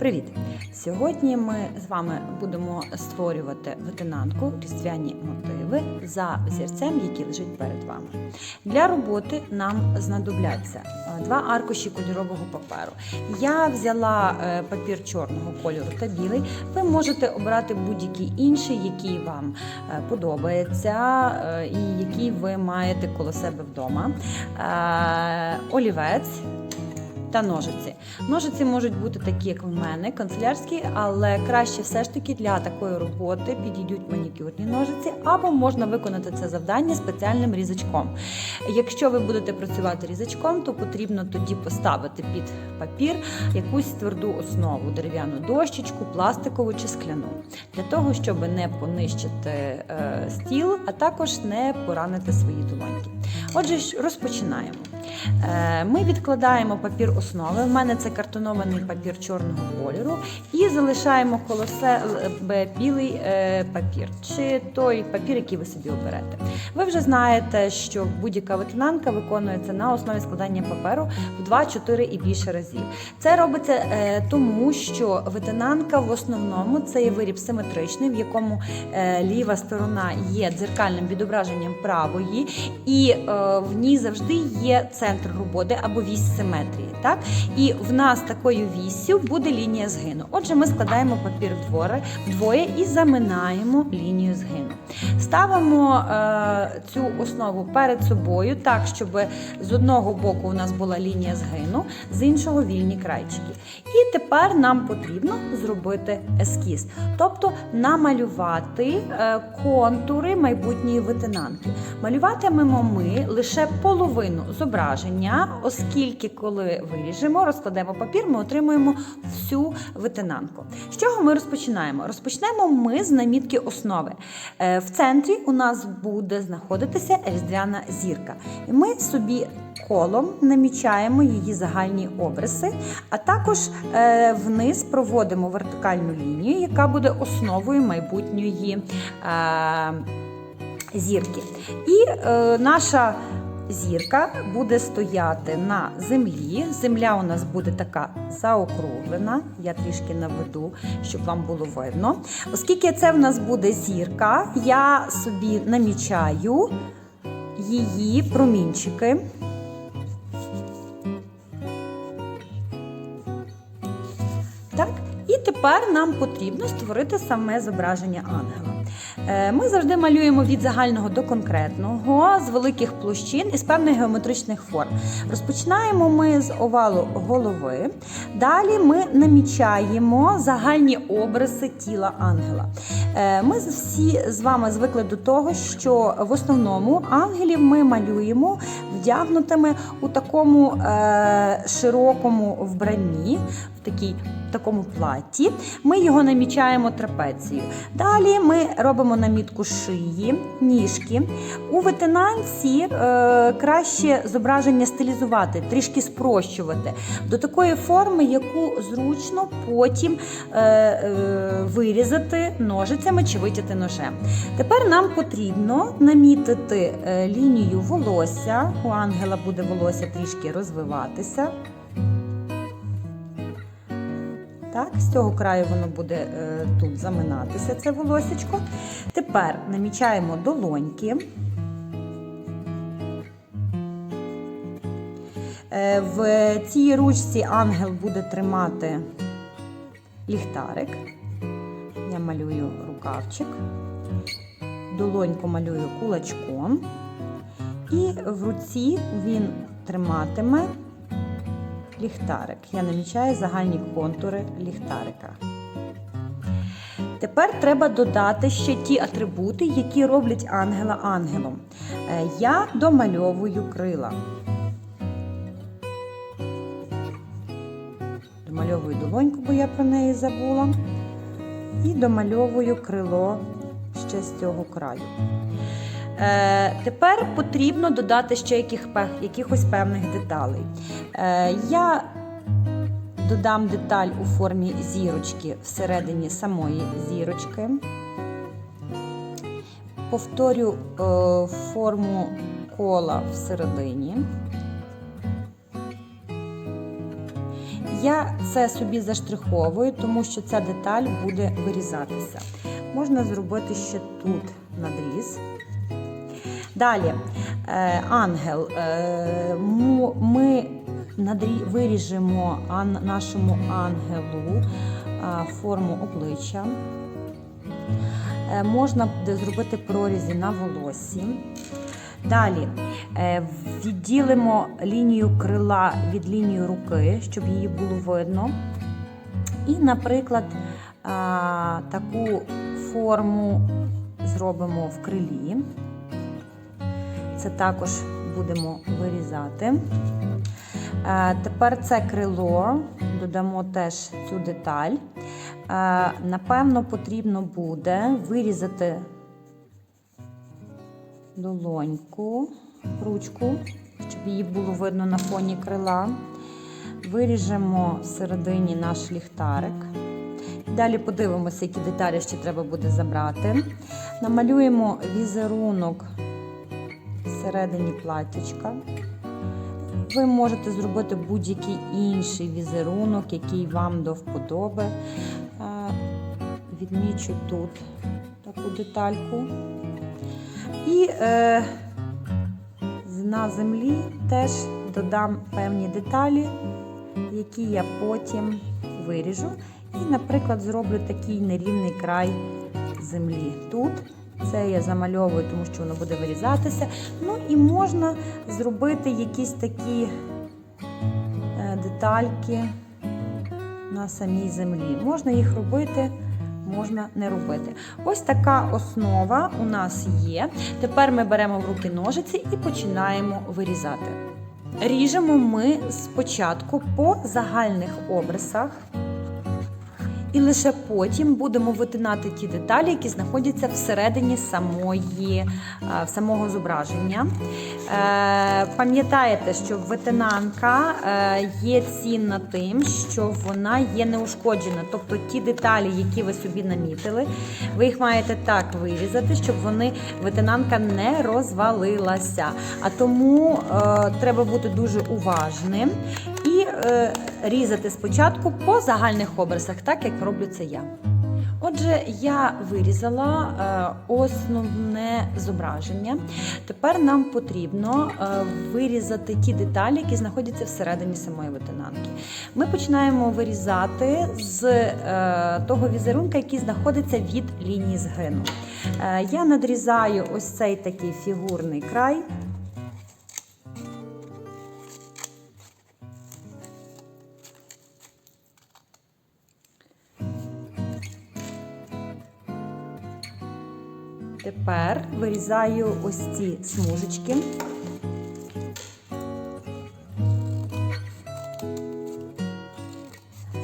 Привіт! Сьогодні ми з вами будемо створювати ветенанку різдвяні мотиви за взірцем, який лежить перед вами. Для роботи нам знадобляться е, два аркуші кольорового паперу. Я взяла е, папір чорного кольору та білий. Ви можете обрати будь-який інший, який вам е, подобається і який ви маєте коло себе вдома. Олівець та ножиці. Ножиці можуть бути такі, як в мене, канцелярські, але краще все ж таки для такої роботи підійдуть манікюрні ножиці, або можна виконати це завдання спеціальним різачком. Якщо ви будете працювати різачком, то потрібно тоді поставити під папір якусь тверду основу, дерев'яну дощечку, пластикову чи скляну, для того, щоб не понищити е, стіл, а також не поранити свої долоньки. Отже, розпочинаємо. Е, Ми відкладаємо папір основи. У мене це картонований папір чорного кольору, і залишаємо коло себе білий е, папір, чи той папір, який ви собі оберете. Ви вже знаєте, що будь-яка ветенанка виконується на основі складання паперу в 2, 4 і більше разів. Це робиться е, тому, що ветенанка в основному це є виріб симетричний, в якому ліва сторона є дзеркальним відображенням правої, і в ній завжди є центр роботи або вісь симетрії. Так? І в нас такою віссю буде лінія згину. Отже, ми складаємо папір вдвоє, і заминаємо лінію згину. Ставимо е, цю основу перед собою так, щоб з одного боку у нас була лінія згину, з іншого вільні крайчики. І тепер нам потрібно зробити ескіз, тобто намалювати е, контури майбутньої ветенанки. Малюватимемо ми лише половину зображення, оскільки, коли виріжемо, розкладемо папір, ми отримуємо всю ветенанку. З чого ми розпочинаємо? Розпочнемо ми з намітки основи. Е, В центрі у нас буде знаходитися різдвяна зірка. І ми собі колом намічаємо її загальні обриси, а також е, вниз проводимо вертикальну лінію, яка буде основою майбутньої е, зірки. І наша зірка буде стояти на землі. Земля у нас буде така заокруглена. Я трішки наведу, щоб вам було видно. Оскільки це в нас буде зірка, я собі намічаю її промінчики. Так, і тепер нам потрібно створити саме зображення ангела. Е, Ми завжди малюємо від загального до конкретного, з великих площин і з певних геометричних форм. Розпочинаємо ми з овалу голови. Далі ми намічаємо загальні обриси тіла ангела. Е, Ми всі з вами звикли до того, що в основному ангелів ми малюємо вдягнутими у такому е, широкому вбранні, в такій в такому платі. Ми його намічаємо трапецією. Далі ми робимо намітку шиї, ніжки. У ветенанці е, краще зображення стилізувати, трішки спрощувати до такої форми, яку зручно потім е, е, вирізати ножицями чи витяти ножем. Тепер нам потрібно намітити е, лінію волосся. У ангела буде волосся трішки розвиватися. Так, з цього краю воно буде е, тут заминатися, це волосечко. Тепер намічаємо долоньки. Е, в цій ручці ангел буде тримати ліхтарик. Я малюю рукавчик, долоньку малюю кулачком, і в руці він триматиме ліхтарик. Я намічаю загальні контури ліхтарика. Тепер треба додати ще ті атрибути, які роблять ангела ангелом. Е, Я домальовую крила. Домальовую долоньку, бо я про неї забула. І домальовую крило ще з цього краю. Е, тепер потрібно додати ще яких, якихось певних деталей. Е, я додам деталь у формі зірочки всередині самої зірочки. Повторю е, форму кола всередині. Я це собі заштриховую, тому що ця деталь буде вирізатися. Можна зробити ще тут надріз. Далі, е, ангел. Е, ми виріжемо нашому ангелу е, форму обличчя. Можна зробити прорізі на волосі. Далі відділимо лінію крила від лінії руки, щоб її було видно. І, наприклад, таку форму зробимо в крилі. Це також будемо вирізати. Е, Тепер це крило, додамо теж цю деталь. Е, Напевно, потрібно буде вирізати долоньку, ручку, щоб її було видно на фоні крила. Виріжемо всередині наш ліхтарик. Далі подивимося, які деталі ще треба буде забрати. Намалюємо візерунок всередині платтячка. Ви можете зробити будь-який інший візерунок, який вам до вподоби. А, Відмічу тут таку детальку. І е, на землі теж додам певні деталі, які я потім виріжу. І, наприклад, зроблю такий нерівний край землі тут. Це я замальовую, тому що воно буде вирізатися. Ну і можна зробити якісь такі е, детальки на самій землі. Можна їх робити, можна не робити. Ось така основа у нас є. Тепер ми беремо в руки ножиці і починаємо вирізати. Ріжемо ми спочатку по загальних обрисах. І лише потім будемо витинати ті деталі, які знаходяться всередині самої, е, самого зображення. Е, Пам'ятаєте, що витинанка е, є цінна тим, що вона є неушкоджена. Тобто ті деталі, які ви собі намітили, ви їх маєте так вирізати, щоб вони витинанка не розвалилася. А тому треба бути дуже уважним різати спочатку по загальних образах, так як роблю це я. Отже, я вирізала е, основне зображення. Тепер нам потрібно е, вирізати ті деталі, які знаходяться всередині самої витинанки. Ми починаємо вирізати з е, того візерунка, який знаходиться від лінії згину. Е, я надрізаю ось цей такий фігурний край. Тепер вирізаю ось ці смужечки.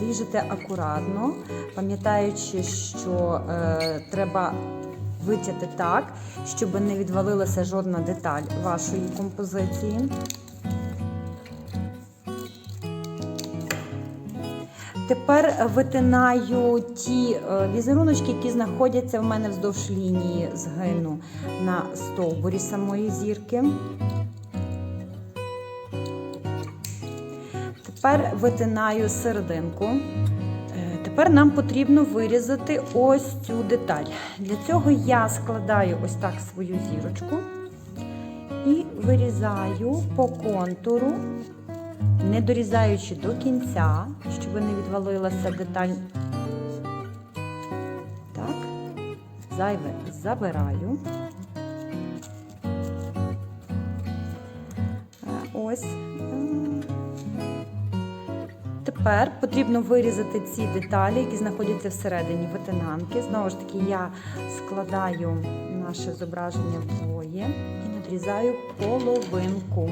Ріжете акуратно, пам'ятаючи, що е, треба витяти так, щоб не відвалилася жодна деталь вашої композиції. Тепер витинаю ті е, візеруночки, які знаходяться в мене вздовж лінії згину на стовбурі самої зірки. Тепер витинаю серединку. Е, Тепер нам потрібно вирізати ось цю деталь. Для цього я складаю ось так свою зірочку і вирізаю по контуру не дорізаючи до кінця, щоб не відвалилася деталь. Так, зайве забираю. Ось. Тепер потрібно вирізати ці деталі, які знаходяться всередині витинанки. Знову ж таки, я складаю наше зображення вдвоє і надрізаю половинку.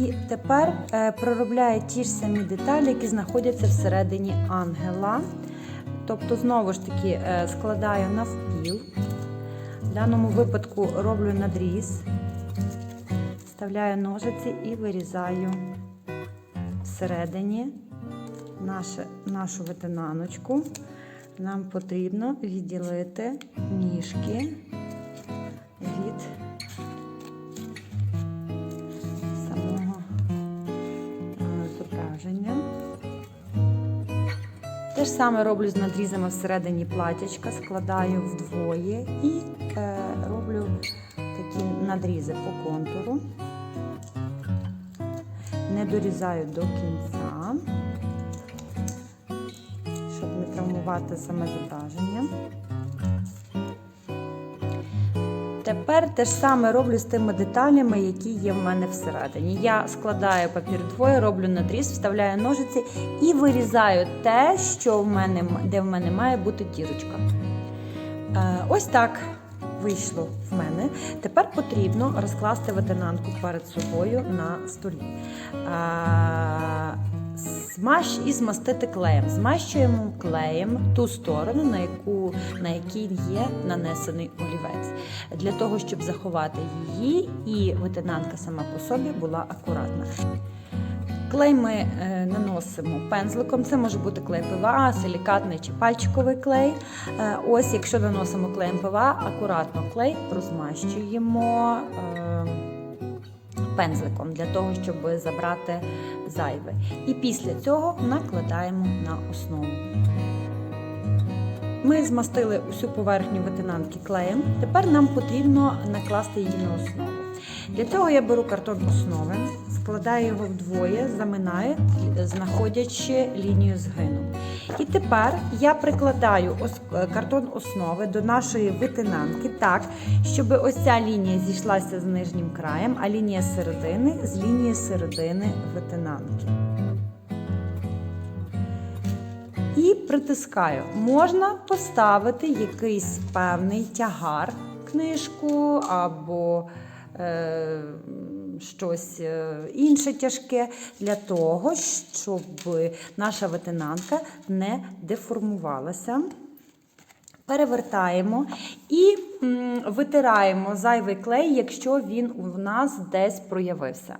І тепер е, проробляю ті ж самі деталі, які знаходяться всередині ангела. Тобто, знову ж таки, е, складаю навпіл. В даному випадку роблю надріз вставляю ножиці і вирізаю всередині наше, нашу ветенаночку. Нам потрібно відділити ніжки Те ж саме роблю з надрізами всередині платячка, складаю вдвоє і е, роблю такі надрізи по контуру. Не дорізаю до кінця, щоб не травмувати саме зображення. Тепер те ж саме роблю з тими деталями, які є в мене всередині. Я складаю папір двоє, роблю надріз, вставляю ножиці і вирізаю те, що в мене, де в мене має бути дірочка. Е, ось так вийшло в мене. Тепер потрібно розкласти ветенанку перед собою на столі. Е, Змащ і змастити клеєм. Змащуємо клеєм ту сторону, на яку на якій є нанесений олівець, для того, щоб заховати її, і ветенанка сама по собі була акуратна. Клей ми е, наносимо пензликом. Це може бути клей ПВА, силікатний чи пальчиковий клей. Е, ось, якщо наносимо клеєм ПВА, акуратно клей розмащуємо. Пензликом для того, щоб забрати зайве. І після цього накладаємо на основу. Ми змастили усю поверхню ветенанки клеєм. Тепер нам потрібно накласти її на основу. Для цього я беру картон основи, складаю його вдвоє, заминаю, знаходячи лінію згину. І тепер я прикладаю картон основи до нашої витинанки так, щоб ось ця лінія зійшлася з нижнім краєм, а лінія середини з лінії середини витинанки. І притискаю. Можна поставити якийсь певний тягар, книжку або е, щось е, інше тяжке для того, щоб наша ветенанка не деформувалася. Перевертаємо і витираємо зайвий клей, якщо він у нас десь проявився.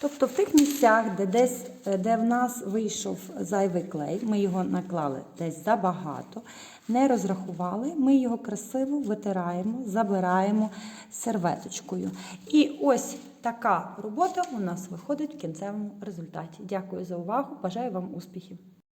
Тобто в тих місцях, де десь е, де в нас вийшов зайвий клей, ми його наклали десь забагато, не розрахували, ми його красиво витираємо, забираємо серветочкою. І ось така робота у нас виходить в кінцевому результаті. Дякую за увагу, бажаю вам успіхів!